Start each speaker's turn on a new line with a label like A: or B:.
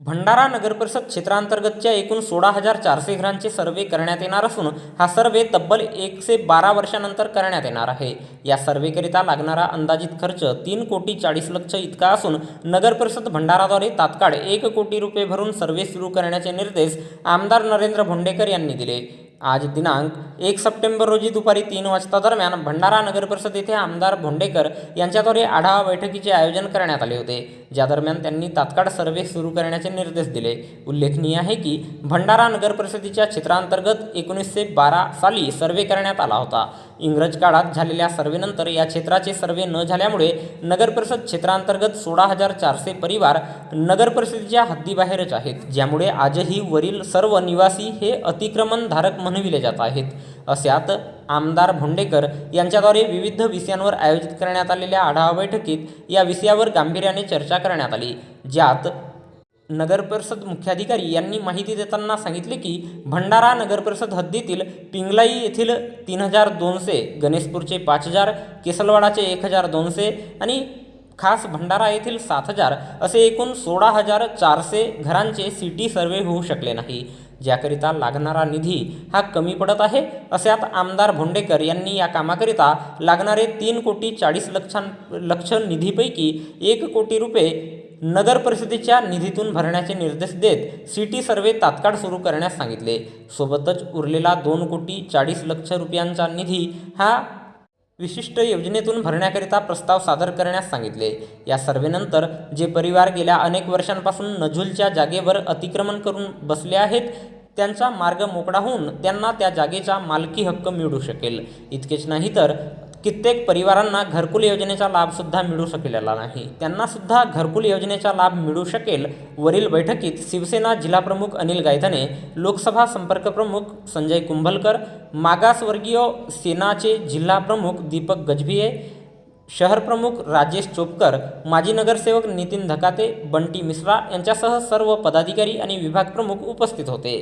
A: भंडारा नगरपरिषद क्षेत्रांतर्गतच्या एकूण सोळा हजार चारशे घरांचे सर्वे करण्यात येणार असून हा सर्वे तब्बल एकशे बारा वर्षानंतर करण्यात येणार आहे. या सर्वेकरिता लागणारा अंदाजित खर्च तीन कोटी चाळीस लक्ष इतका असून नगरपरिषद भंडाराद्वारे तात्काळ एक कोटी रुपये भरून सर्वे सुरू करण्याचे निर्देश आमदार नरेंद्र भोंडेकर यांनी दिले. आज दिनांक एक सप्टेंबर रोजी दुपारी तीन वाजता दरम्यान भंडारा नगर परिषद येथे आमदार भोंडेकर यांच्याद्वारे आढावा बैठकीचे आयोजन करण्यात आले होते. ज्या दरम्यान त्यांनी तात्काळ सर्वे सुरू करण्याचे निर्देश दिले. उल्लेखनीय आहे की भंडारा नगर परिषदेच्या क्षेत्रांतर्गत एकोणीसशे बारा साली सर्वे करण्यात आला होता. इंग्रज काळात झालेल्या सर्वेनंतर या क्षेत्राचे सर्वे न झाल्यामुळे नगर परिषद क्षेत्रांतर्गत सोळा हजार चारशे परिवार नगर परिषदेच्या हद्दीबाहेरच आहेत ज्यामुळे आजही वरील सर्व निवासी हे अतिक्रमणधारक म्हणविले जात आहेत. अशात आमदार भोंडेकर यांच्याद्वारे विविध विषयांवर आयोजित करण्यात आलेल्या आढावा बैठकीत या विषयावर गांभीर्याने चर्चा करण्यात आली. ज्यात नगरपरिषद मुख्याधिकारी यांनी माहिती देताना सांगितले की भंडारा नगरपरिषद हद्दीतील पिंगलाई येथील तीन हजार दोनशे गणेशपूरचे पाच हजार केसलवाडाचे एक हजार दोनशे आणि खास भंडारा येथील सात हजार असे एकूण सोळा हजार चारशे घरांचे सिटी सर्वे होऊ शकले नाही. ज्याकरिता लागणारा निधी हा कमी पडत आहे अशात आमदार भोंडेकर यांनी या कामाकरिता लागणारे तीन कोटी चाळीस लक्षां लक्ष निधीपैकी एक कोटी रुपये नगर परिषदेच्या निधीतून भरण्याचे निर्देश देत सिटी सर्वे तात्काळ सुरू करण्यास सांगितले. सोबतच उरलेला दोन कोटी चाळीस लक्ष रुपयांचा निधी हा विशिष्ट योजनेतून भरण्याकरिता प्रस्ताव सादर करण्यास सांगितले. या सर्वेनंतर जे परिवार गेल्या अनेक वर्षांपासून नझुलच्या जागेवर अतिक्रमण करून बसले आहेत त्यांचा मार्ग मोकळा होऊन त्यांना त्या जागेचा मालकी हक्क मिळू शकेल. इतकेच नाही तर कित्येक परिवारांना घरकुल योजनेचा लाभसुद्धा मिळू शकलेला नाही. त्यांनासुद्धा घरकुल योजनेचा लाभ मिळू शकेल वरील बैठकीत शिवसेना जिल्हाप्रमुख अनिल गायधने लोकसभा संपर्क प्रमुख संजय कुंभलकर मागासवर्गीय सेनाचे जिल्हाप्रमुख दीपक गजभिये शहरप्रमुख राजेश चोपकर माजी नगरसेवक नितीन धकाते बंटी मिश्रा यांच्यासह सर्व पदाधिकारी आणि विभाग प्रमुख उपस्थित होते.